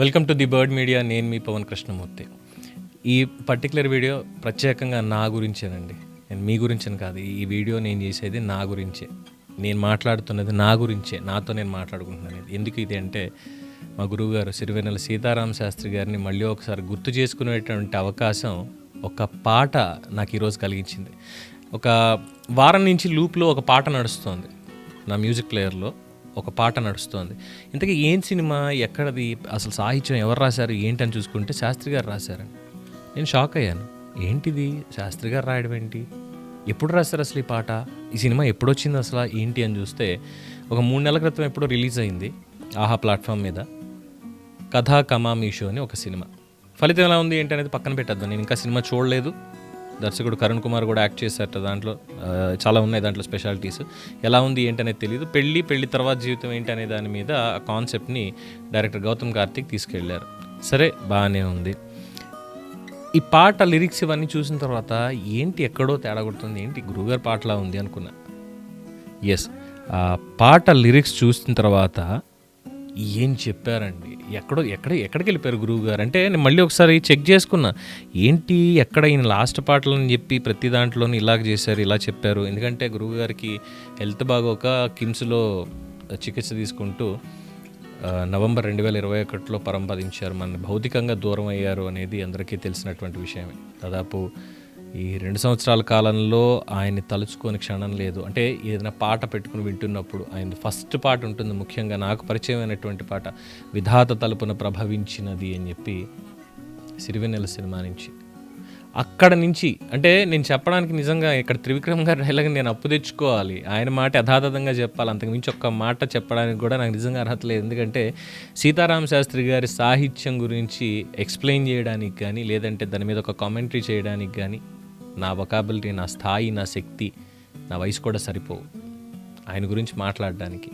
Welcome to the Bird Media నేను మీ పవన్ కృష్ణమూర్తి. ఈ పర్టికులర్ వీడియో ప్రత్యేకంగా నా గురించేనండి. నేను మీ గురించని కాదు ఈ వీడియో నేను చేసేది నా గురించే. నేను మాట్లాడుతున్నది నా గురించే. నాతో నేను మాట్లాడుకుంటున్నాను ఎందుకు ఇది అంటే మా గురువుగారు సిరివెన్నెల సీతారామ శాస్త్రి గారిని మళ్ళీ ఒకసారి గుర్తు చేసుకునేటువంటి అవకాశం ఒక పాట నాకు ఈరోజు కలిగించింది. ఒక వారం నుంచి లూప్లో ఒక పాట నడుస్తోంది నా మ్యూజిక్ ప్లేయర్లో. ఒక పాట నడుస్తోంది. ఇంతకీ ఏం సినిమా ఎక్కడది అసలు సాహిత్యం ఎవరు రాశారు ఏంటని చూసుకుంటే శాస్త్రి గారు రాశారని నేను షాక్ అయ్యాను. ఏంటిది? శాస్త్రి గారు రాయడం ఏంటి? ఎప్పుడు రాశారు అసలు ఈ పాట? ఈ సినిమా ఎప్పుడు వచ్చింది అసలు? ఏంటి అని చూస్తే ఒక మూడు నెలల క్రితం ఎప్పుడో రిలీజ్ అయింది ఆహా ప్లాట్ఫామ్ మీద. కథా కమామీషో అని ఒక సినిమా. ఫలితం ఎలా ఉంది ఏంటి అనేది పక్కన పెట్టద్దు. నేను ఇంకా సినిమా చూడలేదు. దర్శకుడు కరుణ్ కుమార్ కూడా యాక్ట్ చేశారట దాంట్లో. చాలా ఉన్నాయి దాంట్లో స్పెషాలిటీస్. ఎలా ఉంది ఏంటి అనేది తెలియదు పెళ్ళి పెళ్ళి తర్వాత జీవితం ఏంటి అనే దాని మీద ఆ కాన్సెప్ట్ని డైరెక్టర్ గౌతమ్ కార్తిక్ తీసుకెళ్ళారు. సరే బాగానే ఉంది. ఈ పాట లిరిక్స్ ఇవన్నీ చూసిన తర్వాత ఏంటి ఎక్కడో తేడా కొడుతుంది ఏంటి గురువుగారి పాటలా ఉంది అనుకున్నా. ఎస్ ఆ పాట లిరిక్స్ చూసిన తర్వాత ఏం చెప్పారండి? ఎక్కడో ఎక్కడ ఎక్కడికి వెళ్ళిపోయారు గురువు గారు అంటే నేను మళ్ళీ ఒకసారి చెక్ చేసుకున్నా. ఏంటి ఎక్కడ ఈయన లాస్ట్ పాటలని చెప్పి ప్రతి దాంట్లోనూ ఇలాగ చేశారు ఇలా చెప్పారు? ఎందుకంటే గురువు గారికి హెల్త్ బాగోక కిమ్స్లో చికిత్స తీసుకుంటూ నవంబర్ రెండు వేల ఇరవై ఒకటిలో పరంపదించారు. మన భౌతికంగా దూరం అయ్యారు అనేది అందరికీ తెలిసినటువంటి విషయమే. దాదాపు ఈ రెండు సంవత్సరాల కాలంలో ఆయన్ని తలుచుకొని క్షణం లేదు. అంటే ఏదైనా పాట పెట్టుకుని వింటున్నప్పుడు ఆయన ఫస్ట్ పాట ఉంటుంది ముఖ్యంగా నాకు పరిచయమైనటువంటి పాట విధాత తలుపున ప్రభవించినది అని చెప్పి సిరివెన్నెల సినిమా నుంచి. అక్కడ నుంచి అంటే నేను చెప్పడానికి నిజంగా ఇక్కడ త్రివిక్రమ్ గారి డైలాగ్ నేను అప్పు తెచ్చుకోవాలి. ఆయన మాట యథాతథంగా చెప్పాలి. అంతకుమించి ఒక్క మాట చెప్పడానికి కూడా నాకు నిజంగా అర్హత లేదు. ఎందుకంటే సీతారామ శాస్త్రి గారి సాహిత్యం గురించి ఎక్స్ప్లెయిన్ చేయడానికి కానీ లేదంటే దాని మీద ఒక కామెంటరీ చేయడానికి కానీ నా వకాబిలిటీ నా స్థాయి నా శక్తి నా వయసు కూడా సరిపోవు. ఆయన గురించి మాట్లాడడానికి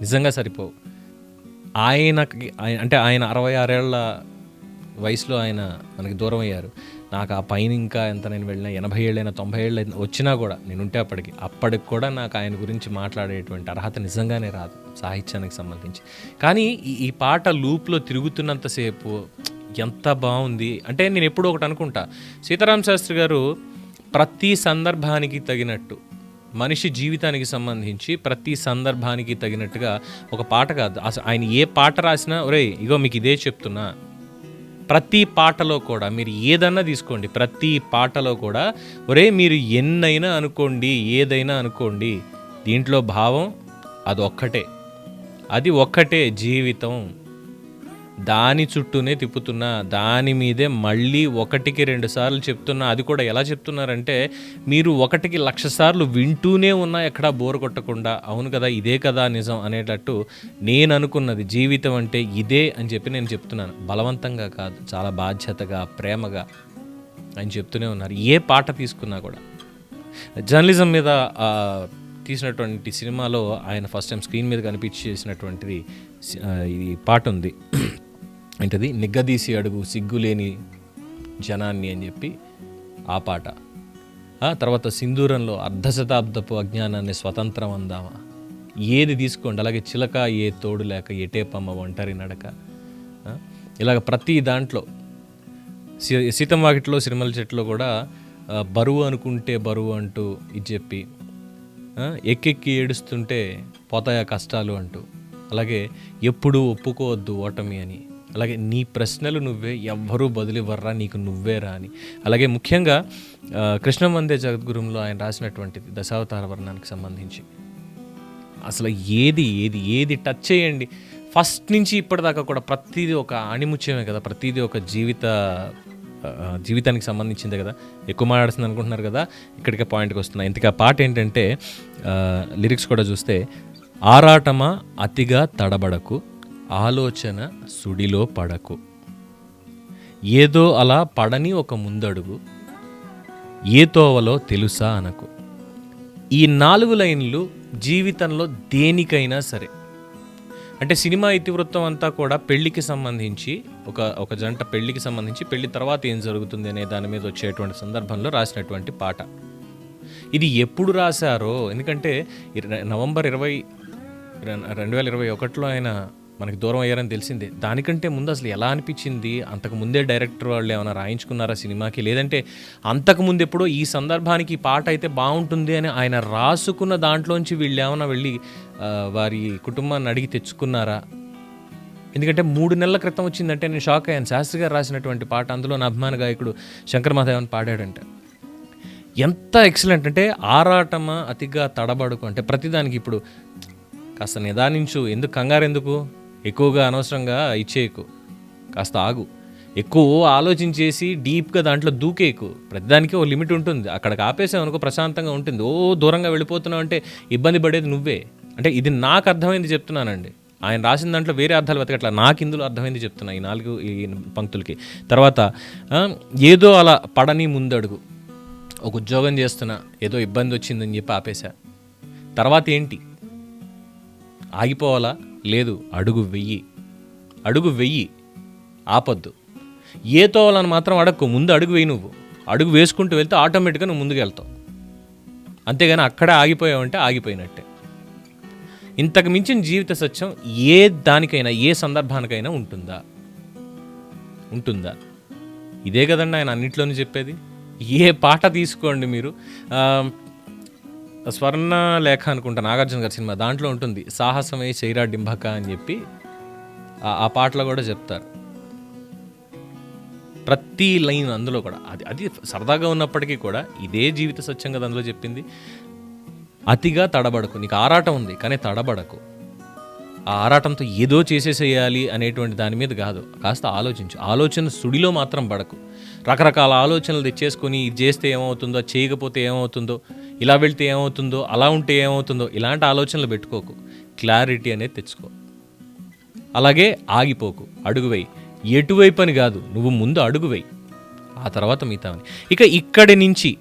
నిజంగా సరిపోవు. ఆయనకి అంటే ఆయన అరవై ఆరేళ్ళ వయసులో ఆయన మనకి దూరం అయ్యారు. నాకు ఆ పైన ఇంకా ఎంత నేను వెళ్ళినా ఎనభై ఏళ్ళైనా తొంభై ఏళ్ళు వచ్చినా కూడా నేను ఉంటే అప్పటికి అప్పటికి కూడా నాకు ఆయన గురించి మాట్లాడేటువంటి అర్హత నిజంగానే రాదు సాహిత్యానికి సంబంధించి. కానీ ఈ- ఈ పాట లూప్లో తిరుగుతున్నంతసేపు ఎంత బాగుంది అంటే నేను ఎప్పుడూ ఒకటి అనుకుంటా. సీతారాం శాస్త్రి గారు ప్రతి సందర్భానికి తగినట్టు మనిషి జీవితానికి సంబంధించి ప్రతి సందర్భానికి తగినట్టుగా ఒక పాట కాదు. అసలు ఆయన ఏ పాట రాసినా ఒరేయ్ ఇగో మీకు ఇదే చెప్తున్నా. ప్రతి పాటలో కూడా మీరు ఏదన్నా తీసుకోండి. ప్రతి పాటలో కూడా ఒరే మీరు ఎన్నైనా అనుకోండి ఏదైనా అనుకోండి దీంట్లో భావం అది ఒక్కటే అది ఒక్కటే జీవితం. దాని చుట్టూనే తిప్పుతున్నా దాని మీదే మళ్ళీ ఒకటికి రెండు సార్లు చెప్తున్నా అది కూడా ఎలా చెప్తున్నారంటే మీరు ఒకటికి లక్ష సార్లు వింటూనే ఉన్నా ఎక్కడా బోర్ కొట్టకుండా అవును కదా ఇదే కదా నిజం అనేటట్టు నేను అనుకున్నది జీవితం అంటే ఇదే అని చెప్పి నేను చెప్తున్నాను. బలవంతంగా కాదు చాలా బాధ్యతగా ప్రేమగా అని చెప్తూనే ఉన్నారు. ఏ పాట తీసుకున్నా కూడా. జర్నలిజం మీద తీసినటువంటి సినిమాలో ఆయన ఫస్ట్ టైం స్క్రీన్ మీద కనిపించేసినటువంటిది ఈ పాట ఉంది. ఏంటది? నిగ్గదీసి అడుగు సిగ్గులేని జనాన్ని అని చెప్పి ఆ పాట. తర్వాత సింధూరంలో అర్ధ శతాబ్దపు అజ్ఞానాన్ని స్వతంత్రం అందామా? ఏది తీసుకోండి? అలాగే చిలక ఏ తోడు లేక ఎటేపమ్మ ఒంటరి నడక. ఇలాగ ప్రతి దాంట్లో సీ- సీతం వాకిట్లో సిరిమల చెట్లో కూడా బరువు అనుకుంటే బరువు అంటూ ఇది చెప్పి ఎక్కెక్కి ఏడుస్తుంటే పోతాయా కష్టాలు అంటూ. అలాగే ఎప్పుడు ఒప్పుకోవద్దు ఓటమి అని. అలాగే నీ ప్రశ్నలు నువ్వే ఎవ్వరూ బదులివ్వర్రా నీకు నువ్వేరా అని. అలాగే ముఖ్యంగా కృష్ణ వందే జగద్గురుంలో ఆయన రాసినటువంటిది దశావతార వర్ణానికి సంబంధించి. అసలు ఏది ఏది ఏది టచ్ చేయండి. ఫస్ట్ నుంచి ఇప్పటిదాకా కూడా ప్రతిదీ ఒక అణిముత్యమే కదా ప్రతిదీ ఒక జీవిత జీవితానికి సంబంధించిందే కదా. ఎక్కువ మాట్లాడుతుంది అనుకుంటున్నారు కదా ఇక్కడికే పాయింట్కి వస్తున్నా ఇంతకీ పాట ఏంటంటే లిరిక్స్ కూడా చూస్తే ఆరాటమా అతిగా తడబడకు ఆలోచన సుడిలో పడకు. ఏదో అలా పడని ఒక ముందడుగు ఏ తోవలో తెలుసా అనకు. ఈ నాలుగు లైన్లు జీవితంలో దేనికైనా సరే. అంటే సినిమా ఇతివృత్తం అంతా కూడా పెళ్ళికి సంబంధించి ఒక ఒక జంట పెళ్ళికి సంబంధించి పెళ్ళి తర్వాత ఏం జరుగుతుంది అనే దాని మీద వచ్చేటువంటి సందర్భంలో రాసినటువంటి పాట. ఇది ఎప్పుడు రాశారో? ఎందుకంటే నవంబర్ ఇరవై రెండు వేల ఇరవై ఒకటిలో ఆయన మనకి దూరం అయ్యారని తెలిసిందే. దానికంటే ముందు అసలు ఎలా అనిపించింది? అంతకు ముందే డైరెక్టర్ వాళ్ళు ఏమైనా రాయించుకున్నారా సినిమాకి? లేదంటే అంతకు ముందు ఎప్పుడో ఈ సందర్భానికి ఈ పాట అయితే బాగుంటుంది అని ఆయన రాసుకున్న దాంట్లోంచి వీళ్ళు ఏమైనా వెళ్ళి వారి కుటుంబాన్ని అడిగి తెచ్చుకున్నారా? ఎందుకంటే మూడు నెలల క్రితం వచ్చిందంటే నేను షాక్ అయ్యాను. శాస్త్రి గారు రాసినటువంటి పాట అందులో నా అభిమాన గాయకుడు శంకర్ మాధవన్ పాడాడంటే. ఎంత ఎక్సలెంట్ అంటే ఆరాటమా అతిగా తడబడుకు అంటే ప్రతిదానికి ఇప్పుడు కాస్త నిదానించు. ఎందుకు కంగారు ఎందుకు ఎక్కువగా అనవసరంగా ఇచ్చేయకు. కాస్త ఆగు. ఎక్కువ ఆలోచించేసి డీప్గా దాంట్లో దూకేకు ప్రతిదానికి ఓ లిమిట్ ఉంటుంది. అక్కడికి ఆపేసామనుకో ప్రశాంతంగా ఉంటుంది. ఓ దూరంగా వెళ్ళిపోతున్నావు అంటే ఇబ్బంది పడేది నువ్వే. అంటే ఇది నాకు అర్థమైంది చెప్తున్నానండి. ఆయన రాసిన దాంట్లో వేరే అర్థాలు వెతకట్లా నాకు ఇందులో అర్థమైంది చెప్తున్నా ఈ నాలుగు ఈ పంక్తులకి. తర్వాత ఏదో అలా పడని ముందడుగు. ఒక ఉద్యోగం చేస్తున్నా ఏదో ఇబ్బంది వచ్చిందని చెప్పి ఆపేశా. తర్వాత ఏంటి? ఆగిపోవాలా? లేదు అడుగు వెయ్యి. అడుగు వెయ్యి. ఆపొద్దు. ఏ తోవాలని మాత్రం అడక్కు ముందు అడుగు వెయ్యి నువ్వు. అడుగు వేసుకుంటూ వెళ్తే ఆటోమేటిక్గా నువ్వు ముందుకు వెళ్తావు. అంతేగాని అక్కడే ఆగిపోయావంటే ఆగిపోయినట్టే. ఇంతకు మించిన జీవిత సత్యం ఏ దానికైనా ఏ సందర్భానికైనా ఉంటుందా? ఉంటుందా? ఇదే కదండి ఆయన అన్నింటిలోనే చెప్పేది. ఏ పాట తీసుకోండి మీరు. స్వర్ణ లేఖ అనుకుంటా నాగార్జున గారి సినిమా దాంట్లో ఉంటుంది సాహసమే చైరా డింబక అని చెప్పి ఆ- ఆ పాటలో కూడా చెప్తారు. ప్రతి లైన్ అందులో కూడా అది అది సరదాగా ఉన్నప్పటికీ కూడా ఇదే జీవిత సత్యం కదా అందులో చెప్పింది. అతిగా తడబడకు నీకు ఆరాటం ఉంది కానీ తడబడకు. ఆ ఆరాటంతో ఏదో చేసేసేయాలి అనేటువంటి దాని మీద కాదు కాస్త ఆలోచించు. ఆలోచన సుడిలో మాత్రం పడకు. రకరకాల ఆలోచనలు తెచ్చేసుకొని ఇది చేస్తే ఏమవుతుందో చేయకపోతే ఏమవుతుందో ఇలా వెళ్తే ఏమవుతుందో అలా ఉంటే ఏమవుతుందో ఇలాంటి ఆలోచనలు పెట్టుకోకు. క్లారిటీ అనేది తెచ్చుకో. అలాగే ఆగిపోకు. అడుగువేయి. ఎటువైపు అని కాదు. నువ్వు ముందు అడుగువేయి. ఆ తర్వాత మిగతావని ఇక ఇక్కడి నుంచి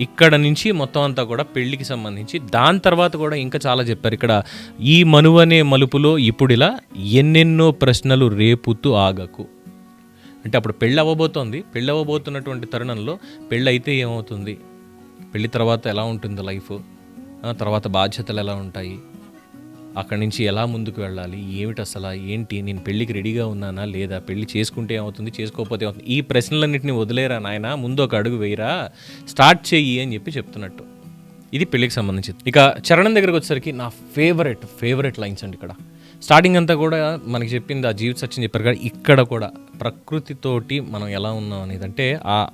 ఇక్కడ నుంచి మొత్తం అంతా కూడా పెళ్ళికి సంబంధించి దాని తర్వాత కూడా ఇంకా చాలా చెప్పారు. ఇక్కడ ఈ మనువనే మలుపులో ఇప్పుడిలా ఎన్నెన్నో ప్రశ్నలు రేపుతూ ఆగకు. అంటే అప్పుడు పెళ్ళి అవ్వబోతోంది. పెళ్ళి అవ్వబోతున్నటువంటి తరుణంలో పెళ్ళి అయితే ఏమవుతుంది? పెళ్ళి తర్వాత ఎలా ఉంటుంది లైఫ్? తర్వాత బాధ్యతలు ఎలా ఉంటాయి? అక్కడి నుంచి ఎలా ముందుకు వెళ్ళాలి? ఏమిటి అసలు? ఏంటి? నేను పెళ్ళికి రెడీగా ఉన్నానా? లేదా పెళ్ళి చేసుకుంటే ఏమవుతుంది? చేసుకోకపోతే ఏమవుతుంది? ఈ ప్రశ్నలన్నింటినీ వదిలేరా నాయన? ముందు ఒక అడుగు వేయరా? స్టార్ట్ చెయ్యి అని చెప్పి చెప్తున్నట్టు. ఇది పెళ్ళికి సంబంధించింది. ఇక చరణం దగ్గరకు వచ్చేసరికి నా ఫేవరెట్ ఫేవరెట్ లైన్స్ అండి ఇక్కడ. స్టార్టింగ్ అంతా కూడా మనకి చెప్పింది ఆ జీవిత సత్యం చెప్పారు కదా ఇక్కడ కూడా ప్రకృతితోటి మనం ఎలా ఉన్నాం అనేది. అంటే ఆ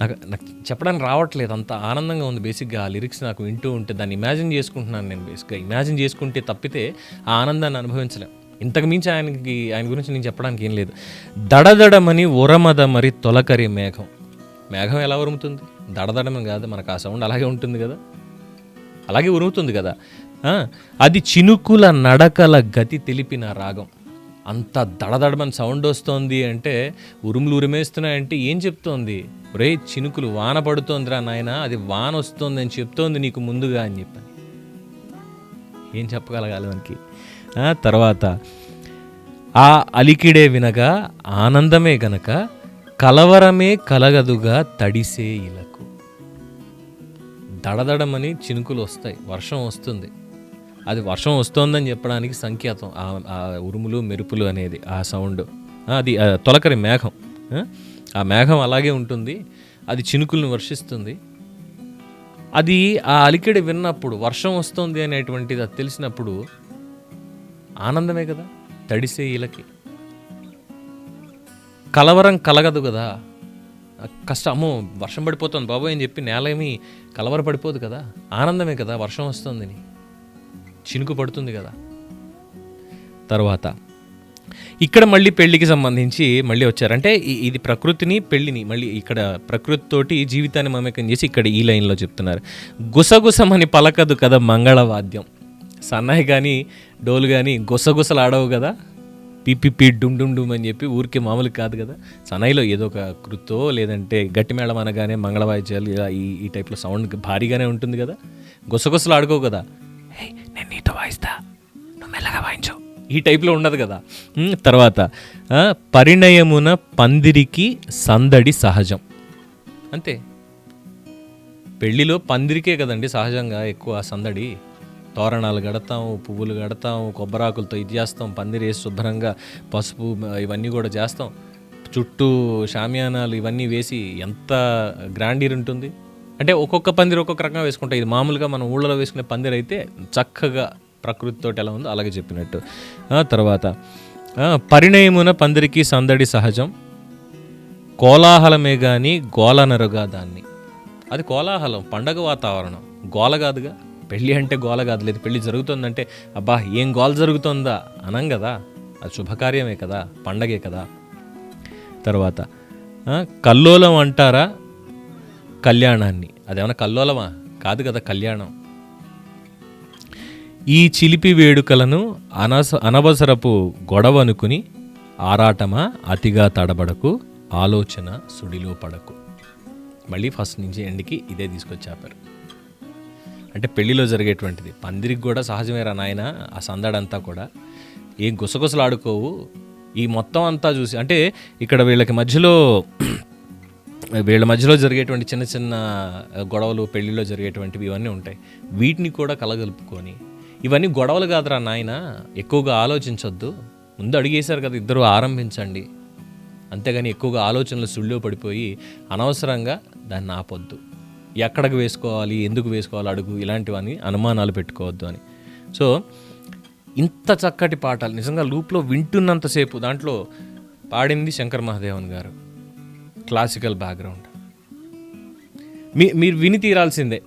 నాకు నాకు చెప్పడానికి రావట్లేదు అంత ఆనందంగా ఉంది బేసిక్గా ఆ లిరిక్స్ నాకు వింటూ ఉంటే దాన్ని ఇమాజిన్ చేసుకుంటున్నాను నేను బేసిక్గా ఇమాజిన్ చేసుకుంటే తప్పితే ఆ ఆనందాన్ని అనుభవించలేం. ఇంతకు మించి ఆయనకి ఆయన గురించి నేను చెప్పడానికి ఏం లేదు. దడదడమని ఉరమద మరి తొలకరి మేఘం. మేఘం ఎలా ఉరుముతుంది దడదడమని కాదు మనకు ఆ సౌండ్ అలాగే ఉంటుంది కదా. అలాగే ఉరుముతుంది కదా. అది చినుకుల నడకల గతి తెలిపిన రాగం. అంత దడదడమని సౌండ్ వస్తోంది అంటే ఉరుములు ఉరిమేస్తున్నాయంటే ఏం చెప్తోంది? రే చినుకులు వాన పడుతోందిరా నాయన అది వాన వస్తుంది అని చెప్తోంది నీకు ముందుగా అని చెప్పని. ఏం చెప్పగలగాలి మనకి? తర్వాత ఆ అలికిడే వినగా ఆనందమే గనక కలవరమే కలగదుగా తడిసే ఇలకు. దడదడమని చినుకులు వస్తాయి వర్షం వస్తుంది. అది వర్షం వస్తోందని చెప్పడానికి సంకేతం. ఆ- ఉరుములు మెరుపులు అనేది ఆ సౌండ్. అది తొలకరి మేఘం. ఆ? మేఘం అలాగే ఉంటుంది. అది చినుకులను వర్షిస్తుంది. అది ఆ అలికిడి విన్నప్పుడు వర్షం వస్తుంది అనేటువంటిది అది తెలిసినప్పుడు ఆనందమే కదా? తడిసే ఇలకి. కలవరం కలగదు కదా? కష్టం అమ్మో వర్షం పడిపోతుంది బాబోయ్ అని చెప్పి నేల ఏమి కలవర పడిపోదు కదా? ఆనందమే కదా వర్షం వస్తుందని. చినుకు పడుతుంది కదా. తర్వాత ఇక్కడ మళ్ళీ పెళ్ళికి సంబంధించి మళ్ళీ వచ్చారు. అంటే ఇది ప్రకృతిని పెళ్ళిని మళ్ళీ ఇక్కడ ప్రకృతితోటి జీవితాన్ని మమేకం చేసి ఇక్కడ ఈ లైన్లో చెప్తున్నారు. గుసగుసమని పలకదు కదా మంగళవాద్యం. సన్నాయి కానీ డోలు కానీ గుసగుసలు ఆడవు కదా పిపిపి డుమ్ డుమ్ డుమ్ అని చెప్పి ఊరికే మామూలు కాదు కదా. సనాయిలో ఏదో ఒక కృతో లేదంటే గట్టి మేళం అనగానే మంగళవాద్యాలు ఇలా ఈ ఈ టైప్లో సౌండ్ భారీగానే ఉంటుంది కదా. గుసగుసలు ఆడుకోవు కదా. నేను నీతో వాయిస్తా. నువ్వు మెల్లగా వాయించు. ఈ టైప్లో ఉండదు కదా. తర్వాత పరిణయమున పందిరికి సందడి సహజం. అంతే. పెళ్ళిలో పందిరికే కదండి సహజంగా ఎక్కువ సందడి. తోరణాలు కడతాం పువ్వులు కడతాం కొబ్బరాకులతో ఇది చేస్తాం పందిరేసి శుభ్రంగా పసుపు ఇవన్నీ కూడా చేస్తాం. చుట్టూ షామియానాలు ఇవన్నీ వేసి ఎంత గ్రాండీర్ ఉంటుంది? అంటే ఒక్కొక్క పందిరి ఒక్కొక్క రకంగా వేసుకుంటాం. ఇది మామూలుగా మనం ఊళ్ళలో వేసుకునే పందిరి అయితే చక్కగా ప్రకృతితో ఎలా ఉందో అలాగే చెప్పినట్టు. తర్వాత పరిణయమున పందిరికి సందడి సహజం కోలాహలమే కానీ గోలనరుగా దాన్ని. అది కోలాహలం పండగ వాతావరణం. గోల కాదుగా పెళ్ళి అంటే గోల కాదు లేదు పెళ్ళి జరుగుతుందంటే అబ్బా ఏం గోల జరుగుతుందా? అనం కదా అది శుభకార్యమే కదా పండగే కదా. తర్వాత కల్లోలం అంటారా? కళ్యాణాన్ని. అదేమన్నా కల్లోలమా? కాదు కదా కళ్యాణం. ఈ చిలిపి వేడుకలను అనస అనవసరపు గొడవ అనుకుని ఆరాటమా అతిగా తడబడకు ఆలోచన సుడిలో పడకు. మళ్ళీ ఫస్ట్ నుంచి ఎండ్కి ఇదే తీసుకొచ్చాపారు. అంటే పెళ్ళిలో జరిగేటువంటిది. పందిరికి కూడా సహజమేరా నాయన ఆ సందడంతా కూడా. ఏం గుసగుసలు ఆడుకోవు ఈ మొత్తం అంతా చూసి అంటే ఇక్కడ వీళ్ళకి మధ్యలో వీళ్ళ మధ్యలో జరిగేటువంటి చిన్న చిన్న గొడవలు పెళ్ళిలో జరిగేటువంటివి ఇవన్నీ ఉంటాయి. వీటిని కూడా కలగలుపుకొని ఇవన్నీ గొడవలు కాదురా నాయన ఎక్కువగా ఆలోచించొద్దు. ముందు అడిగేశారు కదా ఇద్దరు ఆరంభించండి. అంతేగాని ఎక్కువగా ఆలోచనలు సుళ్ళో పడిపోయి అనవసరంగా దాన్ని ఆపొద్దు. ఎక్కడికి వేసుకోవాలి ఎందుకు వేసుకోవాలి అడుగు ఇలాంటివన్నీ అనుమానాలు పెట్టుకోవద్దు అని. సో ఇంత చక్కటి పాటలు నిజంగా లూప్లో వింటున్నంతసేపు దాంట్లో పాడింది శంకర్ మహాదేవన్ గారు. క్లాసికల్ బ్యాక్గ్రౌండ్ మీ మీరు విని తీరాల్సిందే.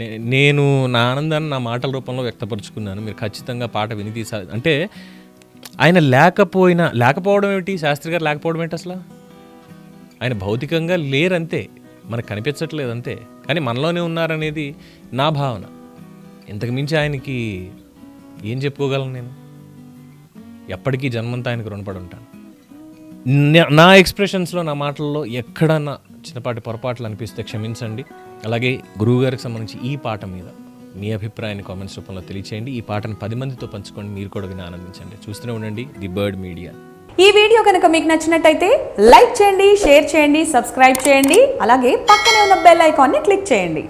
నే- నేను నా ఆనందాన్ని నా మాటల రూపంలో వ్యక్తపరుచుకున్నాను. మీరు ఖచ్చితంగా పాట విని తీసా అంటే ఆయన లేకపోయినా లేకపోవడం ఏమిటి? శాస్త్రి గారు లేకపోవడం ఏంటి అసలు? ఆయన భౌతికంగా లేరంతే మనకు కనిపించట్లేదు అంతే. కానీ మనలోనే ఉన్నారనేది నా భావన. ఇంతకు మించి ఆయనకి ఏం చెప్పుకోగలను నేను? ఎప్పటికీ జన్మంతా ఆయనకు రుణపడి ఉంటాను. నా- ఎక్స్ప్రెషన్స్లో నా మాటల్లో ఎక్కడన్నా చిన్నపాటి పొరపాట్లు అనిపిస్తే క్షమించండి. అలాగే గురువు గారికి సంబంధించి ఈ పాట మీద మీ అభిప్రాయాన్ని కామెంట్స్ రూపంలో తెలియచేయండి. ఈ పాటను పది మందితో పంచుకోండి. మీరు కూడా విని ఆనందించండి. చూస్తూనే ఉండండి. The Bird Media. ఈ వీడియో కనుక మీకు నచ్చినట్టయితే లైక్ చేయండి షేర్ చేయండి సబ్స్క్రైబ్ చేయండి. అలాగే పక్కనే ఉన్న బెల్ ఐకాన్ని క్లిక్ చేయండి.